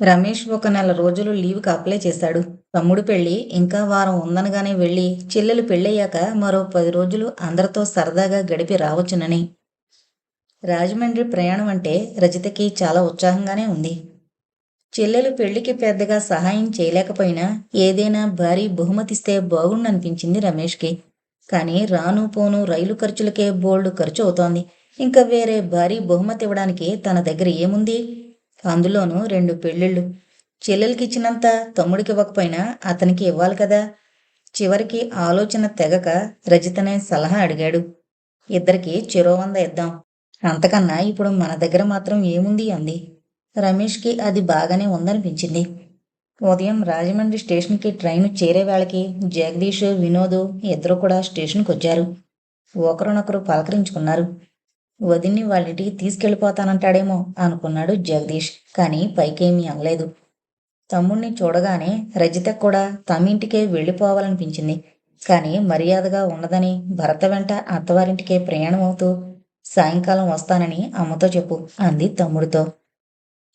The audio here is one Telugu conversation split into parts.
రమేష్ ఒక నెల రోజులు లీవ్కి అప్లై చేశాడు. తమ్ముడు పెళ్ళి ఇంకా వారం ఉందనగానే వెళ్ళి చెల్లెలు పెళ్ళయ్యాక మరో పది రోజులు అందరితో సరదాగా గడిపి రావచ్చునని. రాజమండ్రి ప్రయాణం అంటే రజితకి చాలా ఉత్సాహంగానే ఉంది. చెల్లెలు పెళ్ళికి పెద్దగా సహాయం చేయలేకపోయినా ఏదైనా భారీ బహుమతిస్తే బాగుండనిపించింది రమేష్కి. కానీ రాను పోను రైలు ఖర్చులకే బోల్డ్ ఖర్చు అవుతోంది. ఇంకా వేరే భారీ బహుమతి ఇవ్వడానికి తన దగ్గర ఏముంది? అందులోనూ రెండు పెళ్ళిళ్ళు. చెల్లెలకి ఇచ్చినంత తమ్ముడికి ఇవ్వకపోయినా అతనికి ఇవ్వాలి కదా. చివరికి ఆలోచన తెగక రజితనే సలహా అడిగాడు. ఇద్దరికి చిరోవంద ఇద్దాం. అంతకన్నా ఇప్పుడు మన దగ్గర మాత్రం ఏముంది అంది. రమేష్కి అది బాగానే ఉందనిపించింది. ఉదయం రాజమండ్రి స్టేషన్కి ట్రైన్ చేరే వేళకి జగదీష్ వినోద్ ఇద్దరు కూడా స్టేషన్కి వచ్చారు ఒకరినొకరు పలకరించుకున్నారు. వదిన్ని వాళ్ళింటికి తీసుకెళ్ళిపోతానంటాడేమో అనుకున్నాడు జగదీష్. కానీ పైకేమీ అనలేదు. తమ్ముణ్ణి చూడగానే రజిత కూడా తమింటికే వెళ్ళిపోవాలనిపించింది. కానీ మర్యాదగా ఉండదని భరత వెంట అత్తవారింటికే ప్రయాణం అవుతూ సాయంకాలం వస్తానని అమ్మతో చెప్పు అంది తమ్ముడితో.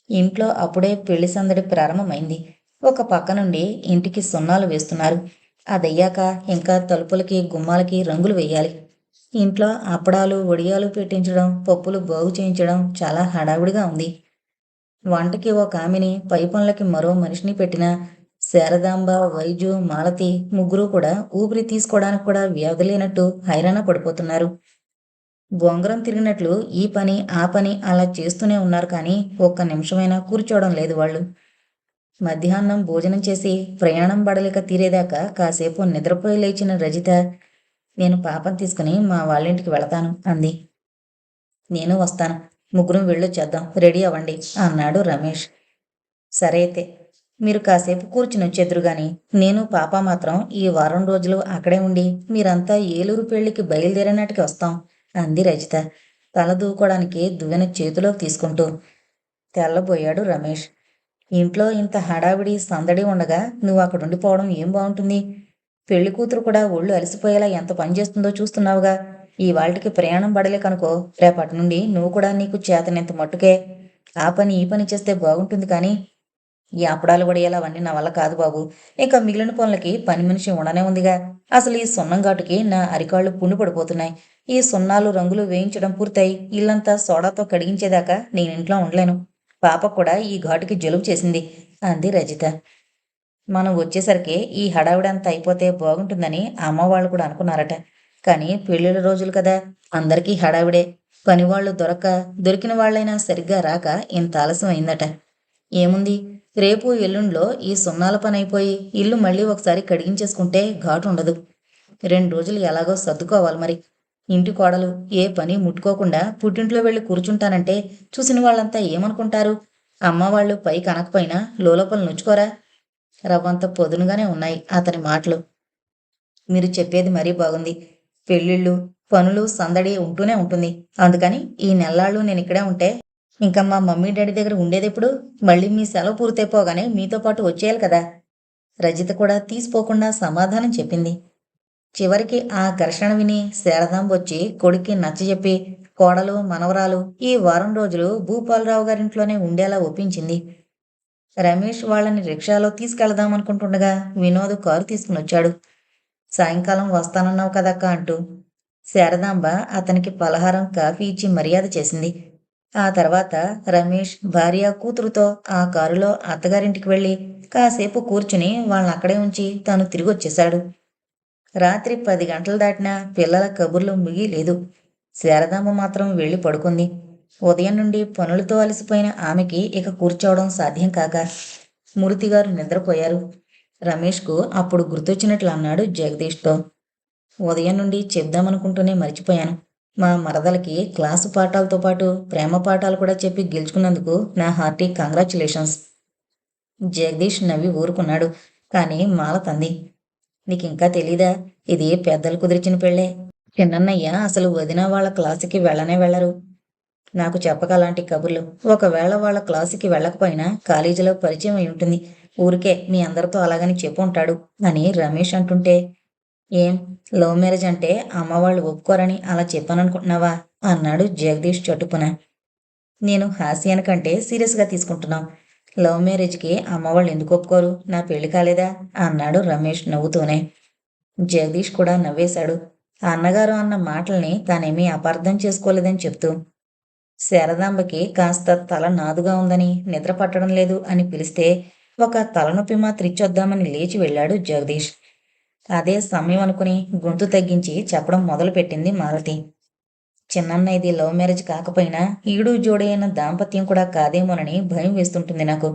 ఇంట్లో అప్పుడే పెళ్ళి సందడి ప్రారంభమైంది. ఒక పక్క నుండి ఇంటికి సున్నాలు వేస్తున్నారు. అదయ్యాక ఇంకా తలుపులకి గుమ్మాలకి రంగులు వేయాలి. ఇంట్లో అప్పడాలు వడియాలు పెట్టించడం పప్పులు బాగు చేయించడం చాలా హడావిడిగా ఉంది. వంటకి ఒక ఆమెని పై పనులకి మరో మనిషిని పెట్టిన శారదాంబ వైజు మాలతి ముగ్గురు కూడా ఊపిరి తీసుకోవడానికి కూడా వ్యాధి లేనట్టు హైరాణ పడిపోతున్నారు. బొంగరం తిరిగినట్లు ఈ పని ఆ పని అలా చేస్తూనే ఉన్నారు కానీ ఒక్క నిమిషమైనా కూర్చోవడం లేదు వాళ్ళు. మధ్యాహ్నం భోజనం చేసి ప్రయాణం బడలిక తీరేదాకా కాసేపు నిద్రపోయి లేచిన రజిత నేను పాపం తీసుకుని మా వాళ్ళింటికి వెళతాను అంది. నేను వస్తాను. ముగ్గురం వెళ్ళొచ్చేద్దాం రెడీ అవ్వండి అన్నాడు రమేష్. సరే అయితే. మీరు కాసేపు కూర్చుని వచ్చేద్దరు గాని నేను పాప మాత్రం ఈ వారం రోజులు అక్కడే ఉండి మీరంతా ఏలూరు పెళ్ళికి బయలుదేరినట్టుకి వస్తాం అంది రజిత. తల దూకోవడానికి దువ్వెన చేతిలోకి తీసుకుంటూ తెల్లబోయాడు రమేష్. ఇంట్లో ఇంత హడావిడి సందడి ఉండగా నువ్వు అక్కడ ఉండిపోవడం ఏం బాగుంటుంది? పెళ్ళి కూతురు కూడా ఒళ్ళు అలసిపోయేలా ఎంత పని చేస్తుందో చూస్తున్నావుగా. ఈ వాళ్ళకి ప్రయాణం పడలేకనుకో రేపటి నుండి నువ్వు కూడా నీకు చేతనంత మట్టుకే. ఆ పని ఈ పని చేస్తే బాగుంటుంది కానీ ఈ అప్పడాలు పడేలా అవన్నీ నా వల్ల కాదు బాబు. ఇంకా మిగిలిన పనులకి పని మనిషి ఉండనే ఉందిగా. అసలు ఈ సున్నం ఘాటుకి నా అరికాళ్ళు పుండు పడిపోతున్నాయి. ఈ సున్నాలు రంగులు వేయించడం పూర్తయి ఇల్లంతా సోడాతో కడిగించేదాకా నేను ఇంట్లో ఉండలేను. పాప కూడా ఈ ఘాటుకి జలుబు చేసింది. అంది రజిత. మనం వచ్చేసరికి ఈ హడావిడంతా అయిపోతే బాగుంటుందని అమ్మ వాళ్ళు కూడా అనుకున్నారట. కానీ పెళ్ళిళ్ళ రోజులు కదా అందరికీ హడావిడే. పనివాళ్ళు దొరక్క దొరికిన వాళ్ళైనా సరిగ్గా రాక ఇంత ఆలస్యం అయిందట. ఏముంది? రేపు ఎల్లుండిలో ఈ సున్నాల పని అయిపోయి ఇల్లు మళ్ళీ ఒకసారి కడిగించేసుకుంటే ఘాటు ఉండదు. రెండు రోజులు ఎలాగో సర్దుకోవాలి మరి. ఇంటి కోడలు ఏ పని ముట్టుకోకుండా పుట్టింట్లో వెళ్ళి కూర్చుంటానంటే చూసిన వాళ్ళంతా ఏమనుకుంటారు? అమ్మ వాళ్ళు పై కనకపోయినా లోలోపల నుంచుకోరా రవ్వంత పొదునుగానే ఉన్నాయి. అతని మాటలు మీరు చెప్పేది మరీ బాగుంది. పెళ్ళిళ్ళు పనులు సందడి ఉంటూనే ఉంటుంది. అందుకని ఈ నెల్లాళ్ళు నేను ఇక్కడే ఉంటే ఇంకా మా మమ్మీ డాడీ దగ్గర ఉండేదెప్పుడు మళ్ళీ మీ సెలవు పూర్తయిపోగానే మీతో పాటు వచ్చేయాలి కదా. రజిత కూడా తీసిపోకుండా సమాధానం చెప్పింది. చివరికి ఆ ఘర్షణ విని శారదాం వచ్చి కొడుక్కి నచ్చజెప్పి కోడలు మనవరాలు ఈ వారం రోజులు భూపాలరావు గారింట్లోనే ఉండేలా ఒప్పించింది. రమేష్ వాళ్ళని రిక్షాలో తీసుకెళ్దాం అనుకుంటుండగా వినోద్ కారు తీసుకుని వచ్చాడు. సాయంకాలం వస్తానన్నావు కదక్క అంటూ శారదాంబ అతనికి పలహారం కాఫీ ఇచ్చి మర్యాద చేసింది. ఆ తర్వాత రమేష్ భార్య కూతురుతో ఆ కారులో అత్తగారింటికి వెళ్ళి కాసేపు కూర్చుని వాళ్ళని అక్కడే ఉంచి తాను తిరిగి వచ్చేశాడు రాత్రి పది గంటలు దాటినా పిల్లల కబుర్లు ముగిలేదు శారదాంబ మాత్రం వెళ్ళి పడుకుంది. ఉదయం నుండి పనులతో అలసిపోయిన ఆమెకి ఇక కూర్చోవడం సాధ్యం కాక మూర్తిగారు నిద్రపోయారు. రమేష్కు అప్పుడు గుర్తొచ్చినట్లు అన్నాడు జగదీష్తో. ఉదయం నుండి చెప్దామనుకుంటూనే మర్చిపోయాను. మా మరదలకి క్లాసు పాఠాలతో పాటు ప్రేమ పాఠాలు కూడా చెప్పి గెలుచుకున్నందుకు నా హార్టీ కంగ్రాచులేషన్స్. జగదీష్ నవ్వి ఊరుకున్నాడు. కానీ మాల తంది. నీకు ఇంకా తెలీదా? ఇది పెద్దలు కుదిర్చిన పెళ్ళే. చిన్నన్నయ్య అసలు వదిన వాళ్ళ క్లాసుకి వెళ్ళనే వెళ్ళరు. నాకు చెప్పకలాంటి కబుర్లు. ఒకవేళ వాళ్ళ క్లాసుకి వెళ్ళకపోయినా కాలేజీలో పరిచయం అయి ఉంటుంది. ఊరికే మీ అందరితో అలాగని చెప్పు ఉంటాడు అని రమేష్ అంటుంటే ఏం? లవ్ మ్యారేజ్ అంటే అమ్మ వాళ్ళు ఒప్పుకోరని అలా చెప్పాననుకుంటున్నావా? అన్నాడు జగదీష్ చటుపున నేను హాస్యానికంటే సీరియస్గా తీసుకుంటున్నాం. లవ్ మ్యారేజ్కి అమ్మవాళ్ళు ఎందుకు ఒప్పుకోరు? నా పెళ్ళి కాలేదా? అన్నాడు రమేష్ నవ్వుతూనే. జగదీష్ కూడా నవ్వేశాడు. ఆ అన్నగారు అన్న మాటల్ని తానేమీ అపార్థం చేసుకోలేదని చెప్తూ శారదాంబకి కాస్త తల నాదుగా ఉందని నిద్ర పట్టడం లేదు అని పిలిస్తే ఒక తలనొప్పి మాత్రిచ్చొద్దామని లేచి వెళ్ళాడు జగదీష్. అదే సమయం అనుకుని గొంతు తగ్గించి చెప్పడం మొదలుపెట్టింది మాలతి చిన్నన్న ఇది లవ్ మ్యారేజ్ కాకపోయినా ఈడు జోడైన దాంపత్యం కూడా కాదేమోనని భయం వేస్తుంటుంది నాకు.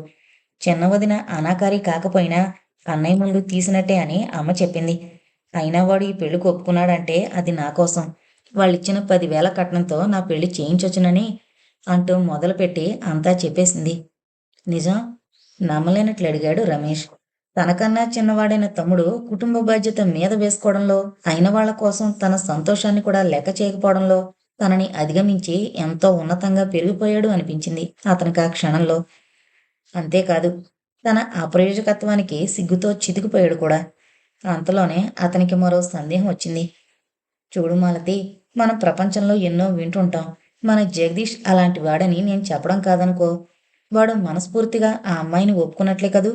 చిన్న వదిన అనాకారి కాకపోయినా అన్నయ్య ముందు తీసినట్టే అని అమ్మ చెప్పింది. అయినా వాడు ఈ పెళ్ళికి ఒప్పుకున్నాడంటే అది నా కోసం. వాళ్ళిచ్చిన పదివేల కట్నంతో నా పెళ్ళి చేయించొచ్చునని అంటూ మొదలుపెట్టి అంతా చెప్పేసింది. నిజం నమ్మలేనట్లు అడిగాడు రమేష్. తనకన్నా చిన్నవాడైన తమ్ముడు కుటుంబ బాధ్యత మీద వేసుకోవడంలో అయిన వాళ్ళ కోసం తన సంతోషాన్ని కూడా లెక్క చేయకపోవడంలో తనని అధిగమించి ఎంతో ఉన్నతంగా పెరిగిపోయాడు అనిపించింది అతనికి ఆ క్షణంలో. అంతేకాదు తన అప్రయోజకత్వానికి సిగ్గుతో చితికిపోయాడు కూడా. అంతలోనే అతనికి మరో సందేహం వచ్చింది. చూడు మాలతి మనం ప్రపంచంలో ఎన్నో వింటుంటాం. మన జగదీష్ అలాంటి వాడని నేను చెప్పడం కాదనుకో. వాడు మనస్ఫూర్తిగా ఆ అమ్మాయిని ఒప్పుకున్నట్లే కదూ?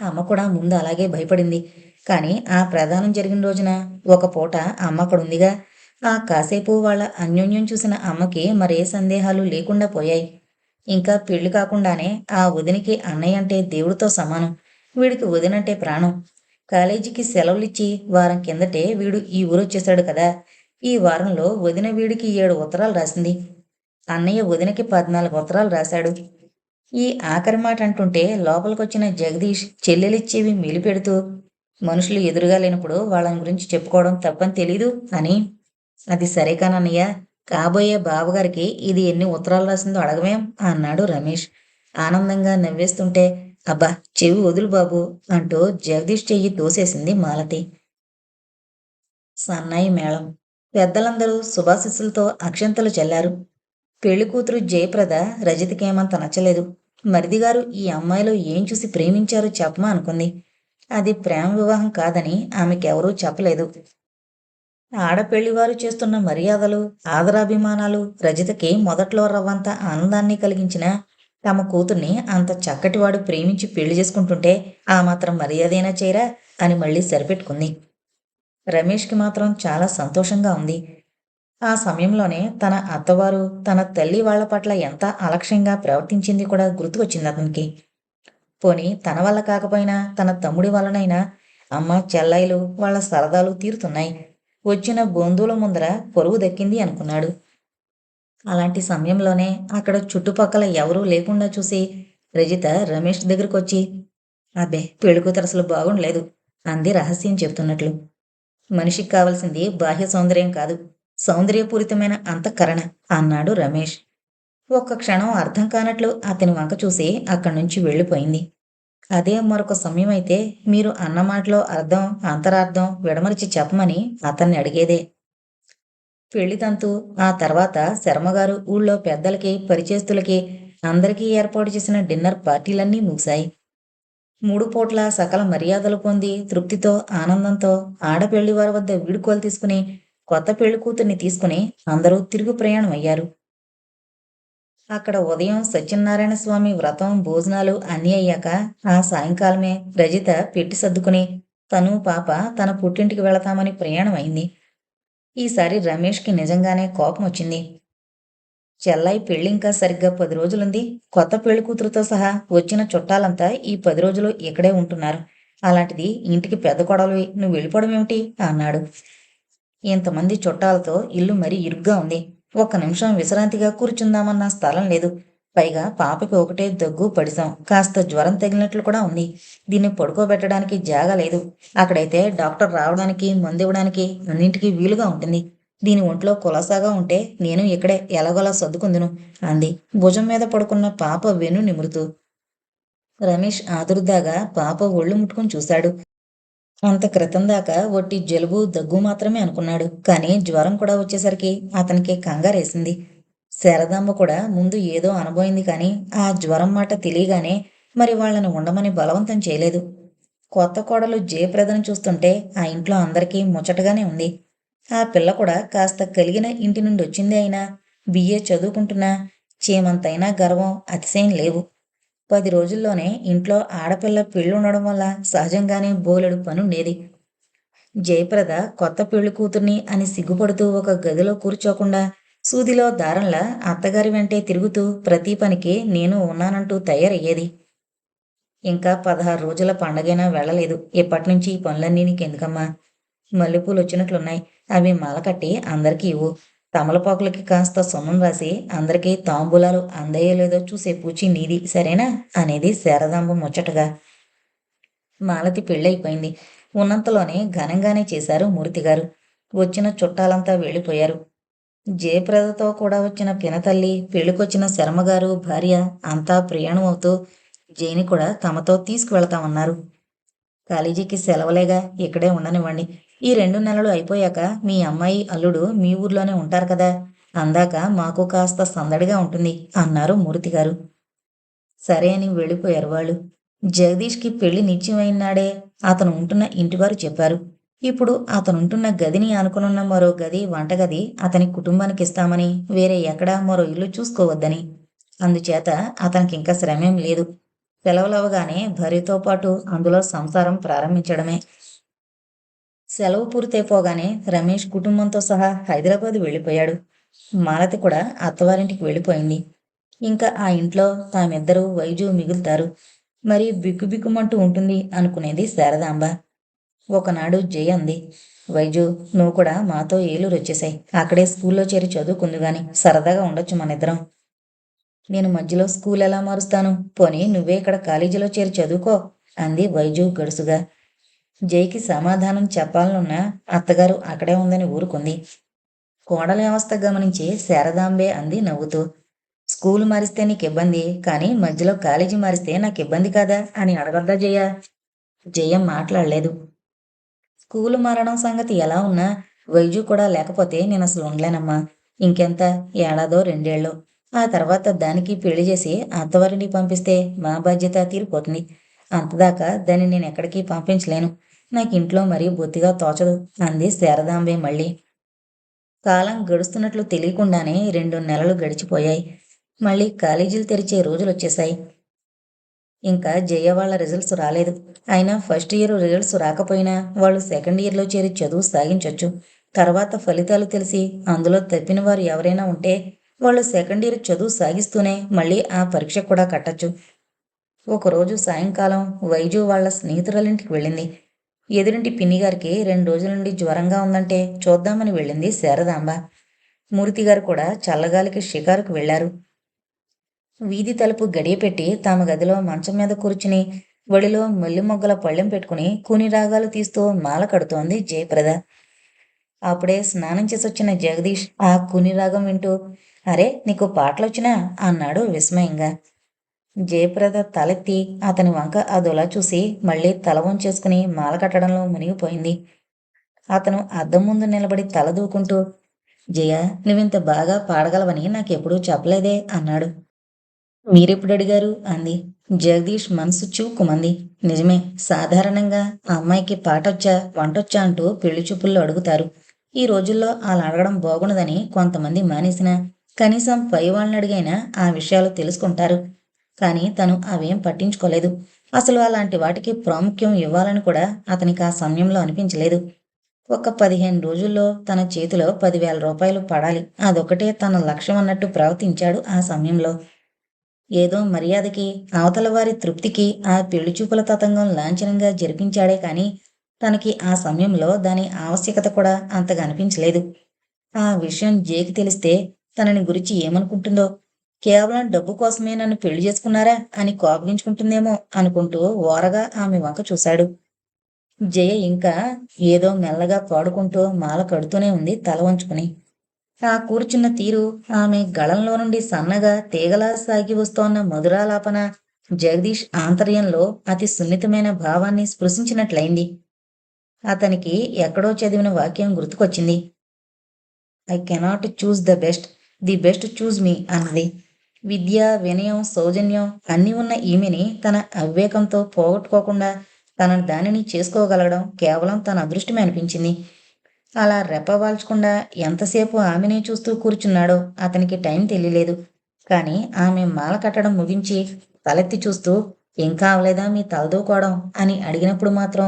అమ్మ కూడా ముందు అలాగే భయపడింది. కానీ ఆ ప్రధానం జరిగిన రోజున ఒక పూట అమ్మ అక్కడుందిగా ఆ కాసేపు వాళ్ళ అన్యోన్యం చూసిన అమ్మకి మరే సందేహాలు లేకుండా పోయాయి. ఇంకా పెళ్ళి కాకుండానే ఆ వదినికి అన్నయ్య అంటే దేవుడితో సమానం. వీడికి వదినంటే ప్రాణం. కాలేజీకి సెలవులిచ్చి వారం కిందటే వీడు ఈ ఊరొచ్చేశాడు కదా. ఈ వారంలో వదిన వీడికి ఏడు ఉత్తరాలు రాసింది. అన్నయ్య వదినకి పద్నాలుగు ఉత్తరాలు రాశాడు. ఈ ఆఖరి మాట అంటుంటే లోపలికొచ్చిన జగదీష్ చెల్లెలిచ్చేవి మిలిపెడుతూ మనుషులు ఎదురుగా లేనప్పుడు వాళ్ళని గురించి చెప్పుకోవడం తప్పని తెలీదు అని. అది సరే కానన్నయ్య కాబోయే బావగారికి ఇది ఎన్ని ఉత్తరాలు రాసిందో అడగమేం అన్నాడు రమేష్. ఆనందంగా నవ్వేస్తుంటే అబ్బా చెవి వదులు బాబు అంటూ జగదీష్ చెయ్యి తోసేసింది మాలతి. సన్నాయి మేళం. పెద్దలందరూ శుభాశిస్సులతో అక్షంతలు చెల్లారు. పెళ్ళి కూతురు జయప్రద రజితకేమంత నచ్చలేదు. మరిదిగారు ఈ అమ్మాయిలో ఏం చూసి ప్రేమించారో చెప్పమా అనుకుంది. అది ప్రేమ వివాహం కాదని ఆమెకెవరూ చెప్పలేదు. ఆడపెళ్ళివారు చేస్తున్న మర్యాదలు ఆదరాభిమానాలు రజితకి మొదట్లో రవ్వంత ఆనందాన్ని కలిగించిన తమ కూతుర్ని అంత చక్కటివాడు ప్రేమించి పెళ్ళి చేసుకుంటుంటే ఆ మాత్రం మర్యాదైనా చేయరా అని మళ్ళీ సరిపెట్టుకుంది. రమేష్కి మాత్రం చాలా సంతోషంగా ఉంది. ఆ సమయంలోనే తన అత్తవారు తన తల్లి వాళ్ళ పట్ల ఎంత అలక్ష్యంగా ప్రవర్తించింది కూడా గుర్తుకొచ్చింది అతనికి. పోని తన వల్ల కాకపోయినా తన తమ్ముడి వల్లనైనా అమ్మ చెల్లైలు వాళ్ళ సరదాలు తీరుతున్నాయి. వచ్చిన బంధువుల ముందర పొరుగు దక్కింది అనుకున్నాడు. అలాంటి సమయంలోనే అక్కడ చుట్టుపక్కల ఎవరూ లేకుండా చూసి రజిత రమేష్ దగ్గరకు వచ్చి అబ్బే పెళ్ళికూతురు అసలు బాగుండలేదు అంది రహస్యం చెప్తున్నట్లు. మనిషికి కావలసింది బాహ్య సౌందర్యం కాదు. సౌందర్యపూరితమైన అంతఃకరణ అన్నాడు రమేష్. ఒక్క క్షణం అర్థం కానట్లు అతని వంక చూసి అక్కడి నుంచి వెళ్ళిపోయింది. అదే మరొక సమయం అయితే మీరు అన్నమాటలో అర్థం అంతరార్థం విడమరిచి చెప్పమని అతన్ని అడిగేదే. పెళ్ళితంతు ఆ తర్వాత శర్మగారు ఊళ్ళో పెద్దలకి పరిచేస్తులకి అందరికీ ఏర్పాటు చేసిన డిన్నర్ పార్టీలన్నీ ముగిశాయి. మూడు పూట్ల సకల మర్యాదలు పొంది తృప్తితో ఆనందంతో ఆడపెళ్ళివారి వద్ద వీడుకోలు తీసుకుని కొత్త పెళ్ళి కూతుర్ని తీసుకుని అందరూ తిరుగు ప్రయాణం అయ్యారు. అక్కడ ఉదయం సత్యనారాయణ స్వామి వ్రతం భోజనాలు అన్నీ అయ్యాక ఆ సాయంకాలమే రజిత పెట్టి సర్దుకుని తను పాప తన పుట్టింటికి వెళతామని ప్రయాణం అయింది. ఈసారి రమేష్కి నిజంగానే కోపం వచ్చింది చెల్లాయి పెళ్ళి ఇంకా సరిగ్గా పది రోజులుంది. కొత్త పెళ్ళి కూతురుతో సహా వచ్చిన చుట్టాలంతా ఈ పది రోజులు ఇక్కడే ఉంటున్నారు. అలాంటిది ఇంటికి పెద్ద కొడవలి నువ్వు వెళ్ళిపోవడం ఏమిటి? అన్నాడు. ఇంతమంది చుట్టాలతో ఇల్లు మరీ ఇరుగ్గా ఉంది. ఒక్క నిమిషం విశ్రాంతిగా కూర్చుందామన్న స్థలం లేదు. పైగా పాపకి ఒకటే దగ్గు పడిసాం కాస్త జ్వరం తగిలినట్లు కూడా ఉంది. దీన్ని పడుకోబెట్టడానికి జాగా లేదు. అక్కడైతే డాక్టర్ రావడానికి మందివ్వడానికి అన్నింటికి వీలుగా ఉంటుంది. దీని ఒంట్లో కులసాగా ఉంటే నేను ఇక్కడే ఎలాగోలా సర్దుకుందును అంది. భుజం మీద పడుకున్న పాప వెను నిమురుతూ. రమేష్ ఆదురుదాగా పాప ఒళ్ళు ముట్టుకుని చూశాడు. అంత క్రితం దాకా ఒట్టి జలుబు దగ్గు మాత్రమే అనుకున్నాడు. కానీ జ్వరం కూడా వచ్చేసరికి అతనికి కంగారేసింది. శారదాంబ కూడా ముందు ఏదో అనుభవింది కానీ ఆ జ్వరం మాట తెలియగానే మరి వాళ్ళని ఉండమని బలవంతం చేయలేదు. కొత్త కోడలు జయప్రదను చూస్తుంటే ఆ ఇంట్లో అందరికీ ముచ్చటగానే ఉంది. ఆ పిల్ల కూడా కాస్త కలిగిన ఇంటి నుండి వచ్చింది అయినా బిఏ చదువుకుంటున్నా చేమంతైనా గర్వం అతిశయం లేవు. పది రోజుల్లోనే ఇంట్లో ఆడపిల్ల పెళ్ళి ఉండడం వల్ల సహజంగానే బోలెడు పనుండేది జయప్రద కొత్త పెళ్ళి కూతుర్ని అని సిగ్గుపడుతూ ఒక గదిలో కూర్చోకుండా సూదిలో దారంలా అత్తగారి వెంటే తిరుగుతూ ప్రతి పనికి నేను ఉన్నానంటూ తయారయ్యేది. ఇంకా పదహారు రోజుల పండగైనా వెళ్ళలేదు. ఇప్పటినుంచి ఈ పనులన్నీ నీకెందుకమ్మా? మల్లెపూలు వచ్చినట్లున్నాయి. అవి మలకట్టి అందరికీ ఇవ్వు. తమలపాకులకి కాస్త సున్నం రాసి అందరికీ తాంబూలాలు అందయ్యో లేదో చూసే పూచి నీది సరేనా? అనేది శారదాంబ ముచ్చటగా. మాలతి పెళ్ళైపోయింది. ఉన్నంతలోనే ఘనంగానే చేశారు మూర్తిగారు. వచ్చిన చుట్టాలంతా వెళ్ళిపోయారు. జయప్రదతో కూడా వచ్చిన పినతల్లి పెళ్ళికొచ్చిన శర్మగారు భార్య అంతా ప్రయాణం అవుతూ జైని కూడా తమతో తీసుకువెళ్తామన్నారు. కాలేజీకి సెలవులేగా ఇక్కడే ఉండనివ్వండి. ఈ రెండు నెలలు అయిపోయాక మీ అమ్మాయి అల్లుడు మీ ఊర్లోనే ఉంటారు కదా. అందాక మాకు కాస్త సందడిగా ఉంటుంది అన్నారు మూర్తి గారు. సరే అని వెళ్ళిపోయారు వాళ్ళు. జగదీష్కి పెళ్ళి నిత్యమైనాడే నాడే అతను ఉంటున్న ఇంటివారు చెప్పారు. ఇప్పుడు అతనుంటున్న గదిని అనుకునున్న మరో గది వంటగది అతని కుటుంబానికి ఇస్తామని వేరే ఎక్కడా మరో ఇల్లు చూసుకోవద్దని. అందుచేత అతనికి ఇంకా శ్రమేం లేదు. సెలవులవగానే భార్యతో పాటు అందులో సంసారం ప్రారంభించడమే. సెలవు పూర్తయిపోగానే రమేష్ కుటుంబంతో సహా హైదరాబాద్ వెళ్ళిపోయాడు. మాలతి కూడా అత్తవారింటికి వెళ్ళిపోయింది. ఇంకా ఆ ఇంట్లో తామిద్దరూ వైజు మిగులుతారు. మరి బిక్కుబిక్కుమంటూ ఉంటుంది అనుకునేది శారదాంబ. ఒకనాడు జయ అంది వైజు నువ్వు కూడా మాతో ఏలూరు వచ్చేసాయి. అక్కడే స్కూల్లో చేరి చదువుకుందు గాని సరదాగా ఉండొచ్చు మన ఇద్దరం నేను మధ్యలో స్కూల్ ఎలా మారుస్తాను? పోనీ నువ్వే ఇక్కడ కాలేజీలో చేరి చదువుకో అంది వైజు గడుసుగా. జైకి సమాధానం చెప్పాలనున్న అత్తగారు అక్కడే ఉందని ఊరుకుంది. కోడల వ్యవస్థ గమనించి శారదాంబే అంది నవ్వుతూ స్కూల్ మారిస్తే నీకు ఇబ్బంది కానీ మధ్యలో కాలేజీ మారిస్తే నాకు ఇబ్బంది కాదా? అని అడగద్దా జయ? జయ మాట్లాడలేదు. స్కూలు మారడం సంగతి ఎలా ఉన్నా వైద్యు కూడా లేకపోతే నేను అసలు ఉండలేనమ్మా. ఇంకెంత? ఏడాదో రెండేళ్ళు. ఆ తర్వాత దానికి పెళ్ళి చేసి అత్తవారిని పంపిస్తే మా బాధ్యత తీరిపోతుంది. అంతదాకా దాన్ని నేను ఎక్కడికి పంపించలేను. నాకు ఇంట్లో మరీ బొత్తిగా తోచదు అంది శారదాంబే మళ్ళీ. కాలం గడుస్తున్నట్లు తెలియకుండానే రెండు నెలలు గడిచిపోయాయి. మళ్ళీ కాలేజీలు తెరిచే రోజులు వచ్చేసాయి ఇంకా జయ వాళ్ళ రిజల్ట్స్ రాలేదు. అయినా ఫస్ట్ ఇయర్ రిజల్ట్స్ రాకపోయినా వాళ్ళు సెకండ్ ఇయర్లో చేరి చదువు సాగించవచ్చు తర్వాత ఫలితాలు తెలిసి అందులో తప్పిన వారు ఎవరైనా ఉంటే వాళ్ళు సెకండ్ ఇయర్ చదువు సాగిస్తూనే మళ్ళీ ఆ పరీక్ష కూడా కట్టచ్చు. ఒకరోజు సాయంకాలం వైజు వాళ్ళ స్నేహితురాలింటికి వెళ్ళింది. ఎదురింటి పిన్ని గారికి రెండు రోజుల నుండి జ్వరంగా ఉందంటే చూద్దామని వెళ్ళింది శారదాంబ. మూర్తిగారు కూడా చల్లగాలికి షికారుకు వెళ్ళారు వీధి తలుపు గడియపెట్టి తమ గదిలో మంచం మీద కూర్చుని ఒడిలో మల్లి మొగ్గల పళ్ళెం పెట్టుకుని కూని రాగాలు తీస్తూ మాల కడుతోంది జయప్రద. అప్పుడే స్నానం చేసొచ్చిన జగదీష్ ఆ కూని రాగం వింటూ అరే నీకు పాటలొచ్చినా? అన్నాడు విస్మయంగా. జయప్రద తలెత్తి అతని వంక అదొలా చూసి మళ్ళీ తల వంచేసుకుని మాల కట్టడంలో మునిగిపోయింది. అతను అద్దం ముందు నిలబడి తల దూకుంటూ జయ నువ్వింత బాగా పాడగలవని నాకెప్పుడూ చెప్పలేదే అన్నాడు. మీరెప్పుడు అడిగారు? అంది. జగదీష్ మనసు చూకుమంది. నిజమే సాధారణంగా ఆ అమ్మాయికి పాటొచ్చా వంటొచ్చా అంటూ పెళ్ళి చూపుల్లో అడుగుతారు. ఈ రోజుల్లో అలా అడగడం బాగుండదని కొంతమంది మానేసిన కనీసం పై వాళ్ళని అడిగైనా ఆ విషయాలు తెలుసుకుంటారు. కానీ తను అవేం పట్టించుకోలేదు. అసలు అలాంటి వాటికి ప్రాముఖ్యం ఇవ్వాలని కూడా అతనికి ఆ సమయంలో అనిపించలేదు. ఒక పదిహేను రోజుల్లో తన చేతిలో పదివేల రూపాయలు పడాలి. అదొకటే తన లక్ష్యం అన్నట్టు ప్రవర్తించాడు ఆ సమయంలో. ఏదో మర్యాదకి అవతల వారి తృప్తికి ఆ పెళ్ళి చూపుల తతంగం లాంఛనంగా జరిపించాడే కానీ తనకి ఆ సమయంలో దాని ఆవశ్యకత కూడా అంతగా అనిపించలేదు. ఆ విషయం జేకి తెలిస్తే తనని గురించి ఏమనుకుంటుందో కేవలం డబ్బు కోసమే నన్ను పెళ్ళి చేసుకున్నారా అని కోపగించుకుంటుందేమో అనుకుంటూ ఓరగా ఆమె వంక చూశాడు. జయ ఇంకా ఏదో మెల్లగా పాడుకుంటూ మాల కడుతూనే ఉంది తల వంచుకుని. ఆ కూర్చున్న తీరు ఆమె గళంలో నుండి సన్నగా తీగలా సాగి వస్తోన్న మధురాలాపన జగదీష్ ఆంతర్యంలో అతి సున్నితమైన భావాన్ని స్పృశించినట్లయింది. అతనికి ఎక్కడో చదివిన వాక్యం గుర్తుకొచ్చింది. I cannot choose the best the best choose me అన్నది. విద్య వినయం సౌజన్యం అన్నీ ఉన్న ఈమెని తన అవివేకంతో పోగొట్టుకోకుండా తన దానిని చేసుకోగలగడం కేవలం తన అదృష్టమే అనిపించింది. అలా రెప్పవాల్చకుండా ఎంతసేపు ఆమెనే చూస్తూ కూర్చున్నాడో అతనికి టైం తెలియలేదు. కానీ ఆమె మాల కట్టడం ముగించి తలెత్తి చూస్తూ ఇంకా అవలేదా మీ తలదూకోవడం? అని అడిగినప్పుడు మాత్రం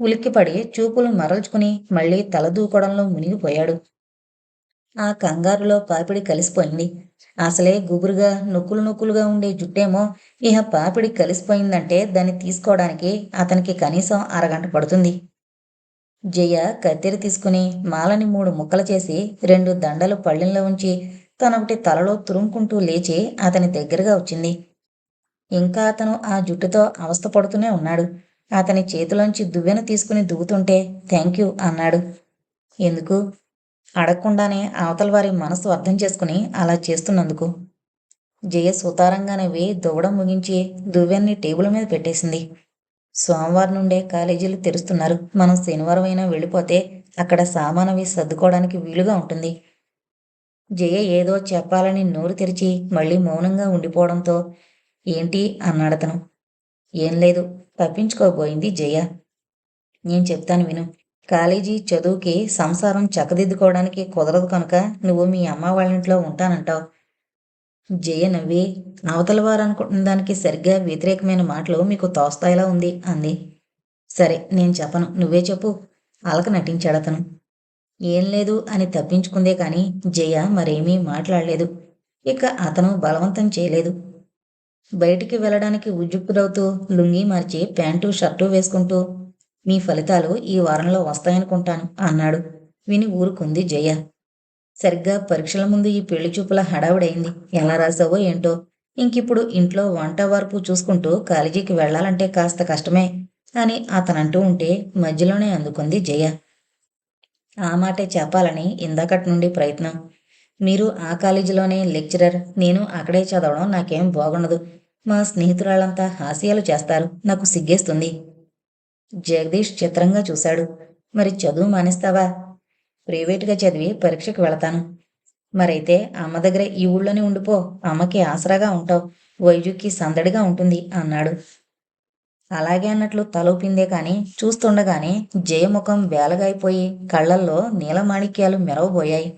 ఉలిక్కిపడి చూపులు మరల్చుకుని మళ్ళీ తలదూకోవడంలో మునిగిపోయాడు. ఆ కంగారులో పాపిడి కలిసిపోయింది. అసలే గుబురుగా నొక్కులు నొక్కులుగా ఉండే జుట్టేమో ఇహ పాపిడి కలిసిపోయిందంటే దాన్ని తీసుకోవడానికి అతనికి కనీసం అరగంట పడుతుంది. జయ కత్తెర తీసుకుని మాలని మూడు ముక్కలు చేసి రెండు దండలు పళ్ళెంలో ఉంచి తనొకటి తలలో తురుముకుంటూ లేచి అతని దగ్గరగా వచ్చింది. ఇంకా అతను ఆ జుట్టుతో అవస్థ పడుతూనే ఉన్నాడు. అతని చేతిలోంచి దువ్వెన తీసుకుని దువ్వుతుంటే థ్యాంక్ యూ అన్నాడు. ఎందుకు? అడగకుండానే అవతల వారి మనసు అర్థం చేసుకుని అలా చేస్తున్నందుకు. జయ సుతారంగానేవి వేయి దువ్వడం ముగించి దువ్వెన్ని టేబుల్ మీద పెట్టేసింది. సోమవారం నుండే కాలేజీలు తెరుస్తున్నారు. మనం శనివారం అయినా వెళ్ళిపోతే అక్కడ సామానవి సర్దుకోవడానికి వీలుగా ఉంటుంది. జయ ఏదో చెప్పాలని నోరు తెరిచి మళ్ళీ మౌనంగా ఉండిపోవడంతో ఏంటి? అన్నాడతను ఏం లేదు తప్పించుకోబోయింది జయ. నేను చెప్తాను విను. కాలేజీ చదువుకి సంసారం చక్కదిద్దుకోవడానికి కుదరదు కనుక నువ్వు మీ అమ్మ వాళ్ళ ఇంట్లో ఉంటానంటావు. జయ నవ్వి అవతల వారు అనుకుంటున్న దానికి సరిగ్గా వ్యతిరేకమైన మాటలు మీకు తోస్తాయిలా ఉంది అంది. సరే నేను చెప్పను. నువ్వే చెప్పు. అలక నటించాడు అతను. ఏం లేదు అని తప్పించుకుందే కానీ జయ మరేమీ మాట్లాడలేదు. ఇక అతను బలవంతం చేయలేదు. బయటికి వెళ్ళడానికి ఉజ్జుక్కురవుతూ లుంగీ మార్చి ప్యాంటు షర్టు వేసుకుంటూ మీ ఫలితాలు ఈ వారంలో వస్తాయనుకుంటాను అన్నాడు. విని ఊరుకుంది జయ. సరిగ్గా పరీక్షల ముందు ఈ పెళ్ళి చూపుల హడావుడైంది. ఎలా రాసావో ఏంటో? ఇంకిప్పుడు ఇంట్లో వంట వార్పు చూసుకుంటూ కాలేజీకి వెళ్ళాలంటే కాస్త కష్టమే అని అతనంటూ ఉంటే మధ్యలోనే అందుకుంది జయ. ఆ మాటే చెప్పాలని ఇందాకటి నుండి ప్రయత్నం. మీరు ఆ కాలేజీలోనే లెక్చరర్ నేను అక్కడే చదవడం నాకేం బాగుండదు. మా స్నేహితురాళ్ళంతా హాస్యాలు చేస్తారు. నాకు సిగ్గేస్తుంది. జగదీష్ చిత్రంగా చూశాడు. మరి చదువు మానేస్తావా? ప్రైవేటుగా చదివి పరీక్షకు వెళతాను. మరైతే అమ్మ దగ్గర ఈ ఊళ్ళోనే ఉండిపో. అమ్మకి ఆసరాగా ఉంటావు. వైద్యుకి సందడిగా ఉంటుంది అన్నాడు. అలాగే అన్నట్లు తలూపిందే కాని చూస్తుండగానే జయముఖం వేలగాయిపోయి కళ్ళల్లో నీలమాణిక్యాలు మెరవబోయాయి.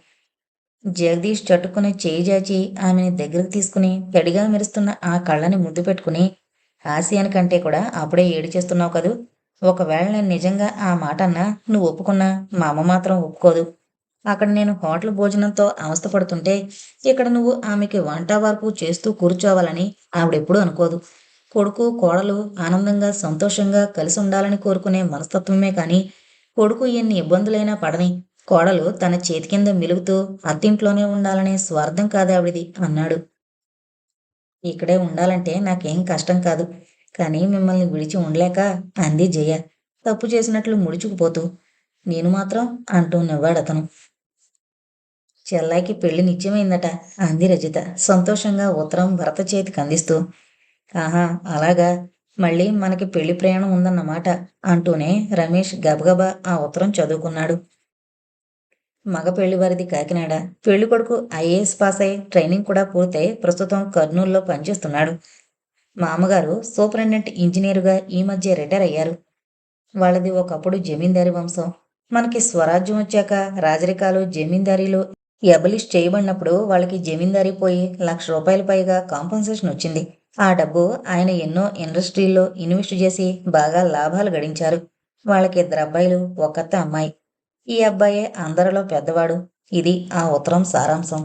జగదీష్ చట్టుకుని చేయిజాచి ఆమెని దగ్గరకు తీసుకుని పెడిగా మెరుస్తున్న ఆ కళ్ళని ముద్దు పెట్టుకుని హాస్యానికంటే కూడా అప్పుడే ఏడు చేస్తున్నావు కదూ? ఒకవేళ నేను నిజంగా ఆ మాట అన్నా నువ్వు ఒప్పుకున్నా మా అమ్మ మాత్రం ఒప్పుకోదు. అక్కడ నేను హోటల్ భోజనంతో అవస్థపడుతుంటే ఇక్కడ నువ్వు ఆమెకి వంట వరకు చేస్తూ కూర్చోవాలని ఆవిడెప్పుడూ అనుకోదు. కొడుకు కోడలు ఆనందంగా సంతోషంగా కలిసి ఉండాలని కోరుకునే మనస్తత్వమే కానీ కొడుకు ఎన్ని ఇబ్బందులైనా పడని కోడలు తన చేతి కింద మిలుగుతూ అత్తింట్లోనే ఉండాలనే స్వార్థం కాదావిడిది అన్నాడు. ఇక్కడే ఉండాలంటే నాకేం కష్టం కాదు. కానీ మిమ్మల్ని విడిచి ఉండలేక అంది జయ. తప్పు చేసినట్లు ముడుచుకుపోతూ. నేను మాత్రం అంటూ నవ్వాడతను. చెల్లాయికి పెళ్ళి నిత్యమైందట అంది రజిత సంతోషంగా ఉత్తరం భరత చేతికి అందిస్తూ. ఆహా అలాగా. మళ్ళీ మనకి పెళ్ళి ప్రయాణం ఉందన్నమాట అంటూనే రమేష్ గబగబా ఆ ఉత్తరం చదువుకున్నాడు. మగ పెళ్ళివారిది కాకినాడ. పెళ్ళి కొడుకు ఐఏఎస్ పాస్ అయి ట్రైనింగ్ కూడా పూర్తయి ప్రస్తుతం కర్నూలులో పనిచేస్తున్నాడు. మా అమ్మగారు సూపరింటెండెంట్ ఇంజనీరుగా ఈ మధ్య రిటైర్ అయ్యారు. వాళ్ళది ఒకప్పుడు జమీందారీ వంశం. మనకి స్వరాజ్యం వచ్చాక రాజరికాలు జమీందారీలు ఎబలిష్ చేయబడినప్పుడు వాళ్ళకి జమీందారీ పోయి లక్ష రూపాయల పైగా కాంపన్సేషన్ వచ్చింది. ఆ డబ్బు ఆయన ఎన్నో ఇండస్ట్రీల్లో ఇన్వెస్ట్ చేసి బాగా లాభాలు గడించారు. వాళ్ళకి ఇద్దరు అబ్బాయిలు ఒక్కత్త అమ్మాయి. ఈ అబ్బాయే అందరిలో పెద్దవాడు. ఇది ఆ ఉత్తరం సారాంశం.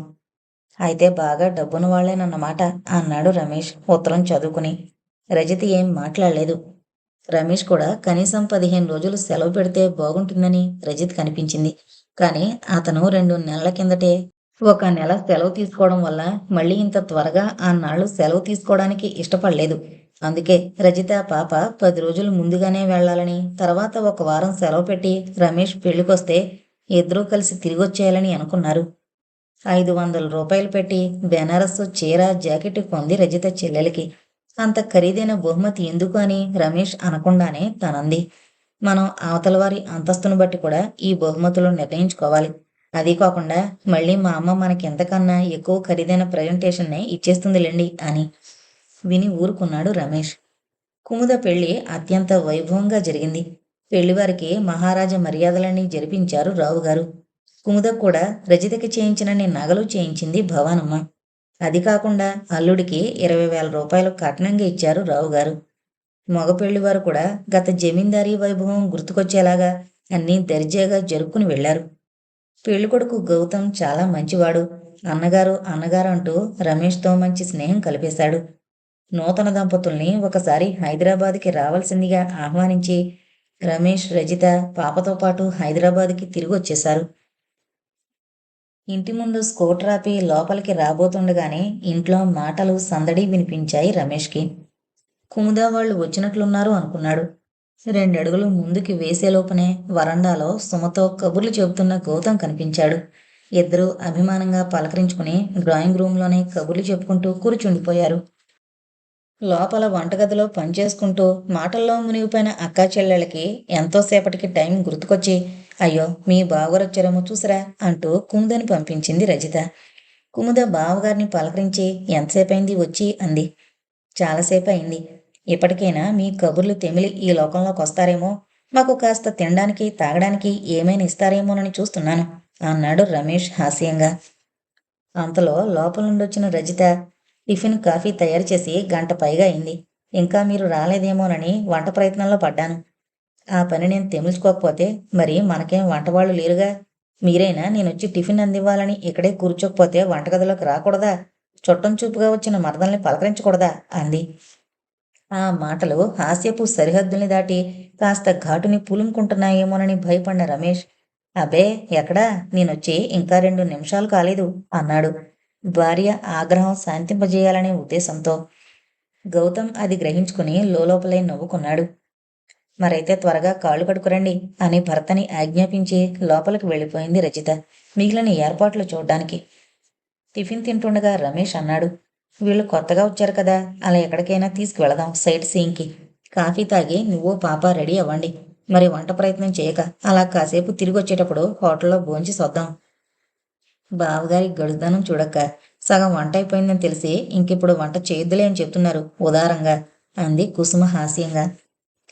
అయితే బాగా డబ్బును వాళ్ళేనన్నమాట అన్నాడు రమేష్ ఉత్తరం చదువుకుని. రజిత ఏం మాట్లాడలేదు. రమేష్ కూడా కనీసం పదిహేను రోజులు సెలవు పెడితే బాగుంటుందని రజిత్ కనిపించింది. కానీ అతను రెండు నెలల కిందటే ఒక నెల సెలవు తీసుకోవడం వల్ల మళ్ళీ ఇంత త్వరగా ఆ నాళ్ళు సెలవు తీసుకోవడానికి ఇష్టపడలేదు. అందుకే రజిత పాప పది రోజులు ముందుగానే వెళ్ళాలని తర్వాత ఒక వారం సెలవు పెట్టి రమేష్ పెళ్ళికొస్తే ఇద్దరూ కలిసి తిరిగొచ్చేయాలని అనుకున్నారు. ఐదు వందల రూపాయలు పెట్టి బెనారస్ చీర జాకెట్ పొంది రజిత చెల్లెలకి. అంత ఖరీదైన బహుమతి ఎందుకు అని రమేష్ అనకుండానే తనంది. మనం అవతల వారి అంతస్తును బట్టి కూడా ఈ బహుమతులు నిర్ణయించుకోవాలి. అది కాకుండా మళ్ళీ మా అమ్మ మనకి ఎంతకన్నా ఎక్కువ ఖరీదైన ప్రజెంటేషన్నే ఇచ్చేస్తుందిలేండి అని విని ఊరుకున్నాడు రమేష్. కుముద పెళ్ళి అత్యంత వైభవంగా జరిగింది. పెళ్ళివారికి మహారాజా మర్యాదలన్నీ జరిపించారు రావుగారు. కుముద కూడా రజితకి చేయించినన్ని నగలు చేయించింది భవానమ్మ. అది కాకుండా అల్లుడికి ఇరవై వేల రూపాయలు కట్నంగా ఇచ్చారు రావు గారు. మగ కూడా గత జమీందారీ వైభవం గుర్తుకొచ్చేలాగా అన్నీ దర్జాగా జరుపుకుని వెళ్ళారు పెళ్ళికొడుకు గౌతమ్ చాలా మంచివాడు. అన్నగారు అన్నగారు అంటూ రమేష్తో మంచి స్నేహం కలిపేశాడు. నూతన దంపతుల్ని ఒకసారి హైదరాబాద్కి రావాల్సిందిగా ఆహ్వానించి రమేష్ రజిత పాపతో పాటు హైదరాబాద్కి తిరిగి వచ్చేశారు ఇంటి ముందు స్కోట్రాపి లోపలికి రాబోతుండగానే ఇంట్లో మాటలు సందడి వినిపించాయి రమేష్కి. కుముదా వాళ్ళు వచ్చినట్లున్నారు అనుకున్నాడు. రెండడుగులు ముందుకి వేసేలోపనే వరండాలో సుమతో కబుర్లు చెబుతున్న గౌతమ్ కనిపించాడు. ఇద్దరూ అభిమానంగా పలకరించుకుని డ్రాయింగ్ రూమ్లోనే కబుర్లు చెప్పుకుంటూ కూర్చుండిపోయారు. లోపల వంటగదిలో పనిచేసుకుంటూ మాటల్లో మునిగిపోయిన అక్కా చెల్లెళ్ళకి ఎంతోసేపటికి టైం గుర్తుకొచ్చి అయ్యో మీ బావగారొచ్చారేమో చూసరా అంటూ కుముదని పంపించింది రజిత. కుముద బావగారిని పలకరించి ఎంతసేపైంది వచ్చి అంది. చాలాసేపు అయింది ఇప్పటికైనా మీ కబుర్లు తెమిలి ఈ లోకంలోకి వస్తారేమో మాకు కాస్త తినడానికి తాగడానికి ఏమైనా ఇస్తారేమోనని చూస్తున్నాను అన్నాడు రమేష్ హాస్యంగా. అంతలో లోపల నుండి వచ్చిన రజిత టిఫిన్ కాఫీ తయారు చేసి గంట పైగా అయింది. ఇంకా మీరు రాలేదేమోనని వంట ప్రయత్నంలో పడ్డాను. ఆ పని నేను తెముల్చుకోకపోతే మరి మనకేం వంటవాళ్ళు లేరుగా? మీరైనా నేను వచ్చి టిఫిన్ అందివ్వాలని ఇక్కడే కూర్చోకపోతే వంటగదిలోకి రాకూడదా? చుట్టం చూపుగా వచ్చిన మరదల్ని పలకరించకూడదా? అంది. ఆ మాటలు హాస్యపు సరిహద్దుల్ని దాటి కాస్త ఘాటుని పులుముకుంటున్నాయేమోనని భయపడిన రమేష్. అబే ఎక్కడా? నేనొచ్చి ఇంకా రెండు నిమిషాలు కాలేదు అన్నాడు. భార్య ఆగ్రహం శాంతింపజేయాలనే ఉద్దేశంతో. గౌతమ్ అది గ్రహించుకుని లోపలే నవ్వుకున్నాడు. మరైతే త్వరగా కాళ్ళు కడుకురండి అని భర్తని ఆజ్ఞాపించి లోపలికి వెళ్ళిపోయింది రచిత మిగిలిన ఏర్పాట్లు చూడ్డానికి. టిఫిన్ తింటుండగా రమేష్ అన్నాడు వీళ్ళు కొత్తగా వచ్చారు కదా అలా ఎక్కడికైనా తీసుకువెళదాం సైట్ సీయింగ్కి. కాఫీ తాగి నువ్వు పాప రెడీ అవ్వండి. మరి వంట ప్రయత్నం చేయక అలా కాసేపు తిరిగి వచ్చేటప్పుడు హోటల్లో భోంచి సొద్దాం. బావగారి గడుదనం చూడక్క సగం వంట అయిపోయిందని తెలిసి ఇంకిప్పుడు వంట చేయొద్దులే అని చెప్తున్నారు ఉదారంగా అంది కుసుమ హాస్యంగా.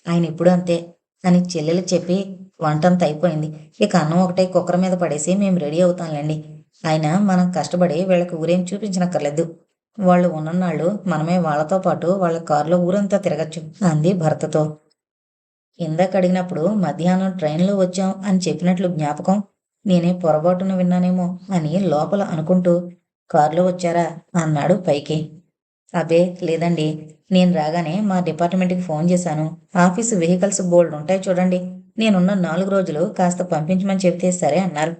ఆయన ఇప్పుడు అంతే. అని చెల్లెలు చెప్పి వంటంత అయిపోయింది. ఇక అన్నం ఒకటే కుక్కర్ మీద పడేసి మేము రెడీ అవుతాంలేండి. ఆయన మనం కష్టపడి వీళ్ళకి ఊరేం చూపించనక్కర్లేదు. వాళ్ళు ఉన్ననాళ్ళు మనమే వాళ్ళతో పాటు వాళ్ళ కారులో ఊరంతా తిరగచ్చు అంది భర్తతో. ఇందాక అడిగినప్పుడు మధ్యాహ్నం ట్రైన్లో వచ్చాం అని చెప్పినట్లు జ్ఞాపకం? నేనే పొరపాటున విన్నానేమో అని లోపల అనుకుంటూ కారులో వచ్చారా? అన్నాడు పైకి. అబే లేదండి. నేను రాగానే మా డిపార్ట్మెంట్కి ఫోన్ చేశాను. ఆఫీసు వెహికల్స్ బోల్డ్ ఉంటాయి చూడండి. నేనున్న నాలుగు రోజులు కాస్త పంపించమని చెబితే సరే అన్నారు.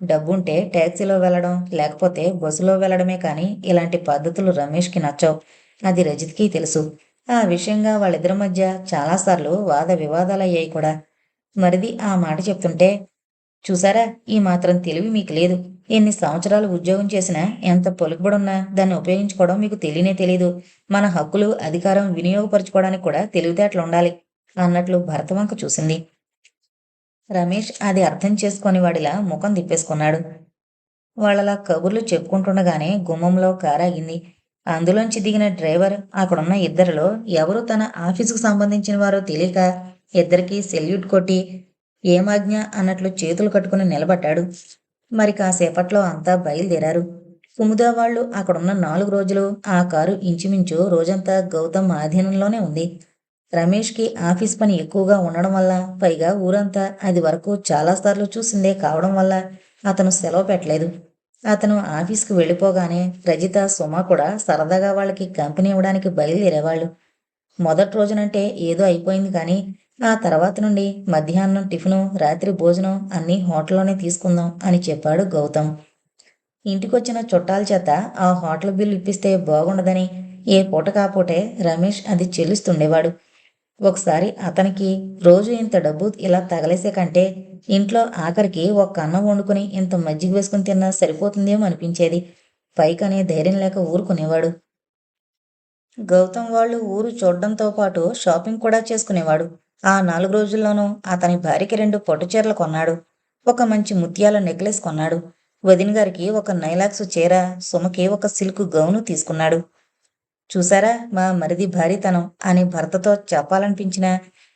డబ్బుంటే ట్యాక్సీలో వెళ్ళడం లేకపోతే బస్సులో వెళ్ళడమే కానీ ఇలాంటి పద్ధతులు రమేష్కి నచ్చవు. అది రజిత్కి తెలుసు. ఆ విషయంగా వాళ్ళిద్దరి మధ్య చాలాసార్లు వాద వివాదాలు అయ్యాయి కూడా. మరిది ఆ మాట చెప్తుంటే చూసారా? ఈ మాత్రం తెలివి మీకు లేదు. ఎన్ని సంవత్సరాలు ఉద్యోగం చేసినా ఎంత పొలుకుబడున్నా దాన్ని ఉపయోగించుకోవడం మీకు తెలియనే తెలియదు మన హక్కులు అధికారం వినియోగపరచుకోవడానికి కూడా తెలివితేటలు ఉండాలి అన్నట్లు భరతవంక చూసింది. రమేష్ అది అర్థం చేసుకొని వాడిలా ముఖం తిప్పేసుకున్నాడు. వాళ్ళలా కబుర్లు చెప్పుకుంటుండగానే గుమ్మంలో కారాగింది అందులోంచి దిగిన డ్రైవర్ అక్కడున్న ఇద్దరిలో ఎవరు తన ఆఫీసుకు సంబంధించిన వారో తెలియక ఇద్దరికి సెల్యూట్ కొట్టి ఏమాజ్ఞ అన్నట్లు చేతులు కట్టుకుని నిలబడ్డాడు. మరి కాసేపట్లో అంతా బయలుదేరారు. కుముదా వాళ్ళు అక్కడున్న నాలుగు రోజులు ఆ కారు ఇంచుమించు రోజంతా గౌతమ్ ఆధీనంలోనే ఉంది. రమేష్కి ఆఫీస్ పని ఎక్కువగా ఉండడం వల్ల పైగా ఊరంతా అది వరకు చాలాసార్లు చూసిందే కావడం వల్ల అతను సెలవు పెట్టలేదు. అతను ఆఫీస్కి వెళ్ళిపోగానే రజిత సుమ కూడా సరదాగా వాళ్ళకి కంపెనీ ఇవ్వడానికి బయలుదేరేవాళ్ళు. మొదటి రోజునంటే ఏదో అయిపోయింది కానీ ఆ తర్వాత నుండి మధ్యాహ్నం టిఫిను రాత్రి భోజనం అన్నీ హోటల్లోనే తీసుకుందాం అని చెప్పాడు గౌతమ్. ఇంటికొచ్చిన చుట్టాల చేత ఆ హోటల్ బిల్లు ఇప్పిస్తే బాగుండదని ఏ పూట కాపోటే రమేష్ అది చెల్లిస్తుండేవాడు. ఒకసారి అతనికి రోజు ఇంత డబ్బు ఇలా తగలేసే కంటే ఇంట్లో ఆఖరికి ఒక అన్నం వండుకుని ఇంత మజ్జిగ వేసుకుని తిన్నా సరిపోతుందేమో అనిపించేది. పైకనే ధైర్యం లేక ఊరుకునేవాడు. గౌతమ్ వాళ్ళు ఊరు చూడడంతో పాటు షాపింగ్ కూడా చేసుకునేవాడు. ఆ నాలుగు రోజుల్లోనూ అతని భార్యకి రెండు పొట్టు చీరలు కొన్నాడు. ఒక మంచి ముత్యాల నెక్లెస్ కొన్నాడు. వదిన గారికి ఒక నైలాక్స్ చీర సుమకి ఒక సిల్క్ గౌను తీసుకున్నాడు. చూసారా మా మరిది భారీతనం అని భర్తతో చెప్పాలనిపించినా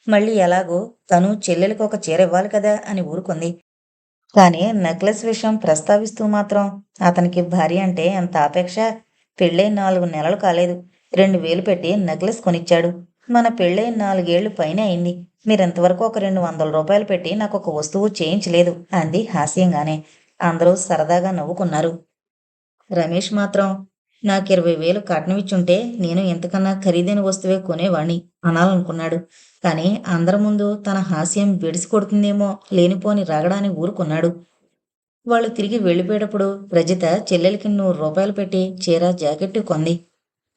మళ్ళీ ఎలాగో తను చెల్లెలకు ఒక చీర ఇవ్వాలి కదా అని ఊరుకుంది. కానీ నెక్లెస్ విషయం ప్రస్తావిస్తూ మాత్రం అతనికి భార్య అంటే ఎంత ఆపేక్ష? పెళ్ళై నాలుగు నెలలు కాలేదు. రెండు వేలు పెట్టి నెక్లెస్ కొనిచ్చాడు. మన పెళ్ళై నాలుగేళ్ళు పైన అయింది. మీరింతవరకు ఒక రెండు వందల రూపాయలు పెట్టి నాకు ఒక వస్తువు చేయించలేదు అంది హాస్యంగానే. అందరూ సరదాగా నవ్వుకున్నారు. రమేష్ మాత్రం నాకు ఇరవై వేలు కట్నమిచ్చుంటే నేను ఎంతకన్నా ఖరీదైన వస్తువే కొనేవాణ్ణి అనాలనుకున్నాడు. కానీ అందరి ముందు తన హాస్యం విడిసి కొడుతుందేమో లేనిపోని రగడాన్ని ఊరుకున్నాడు. వాళ్ళు తిరిగి వెళ్ళిపోయేటప్పుడు రజిత చెల్లెలికి నూరు రూపాయలు పెట్టి చీర జాకెట్టు కొంది.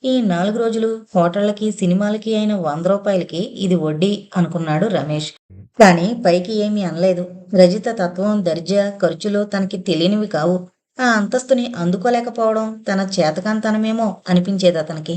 ఈ నాలుగు రోజులు హోటళ్ళకి సినిమాలకి అయిన వంద రూపాయలకి ఇది వడ్డీ అనుకున్నాడు రమేష్. కానీ పైకి ఏమీ అనలేదు. రజిత తత్వం దర్జా ఖర్చులు తనకి తెలియనివి కావు. ఆ అంతస్తుని అందుకోలేకపోవడం తన చేతకాంతనమేమో అనిపించేది అతనికి.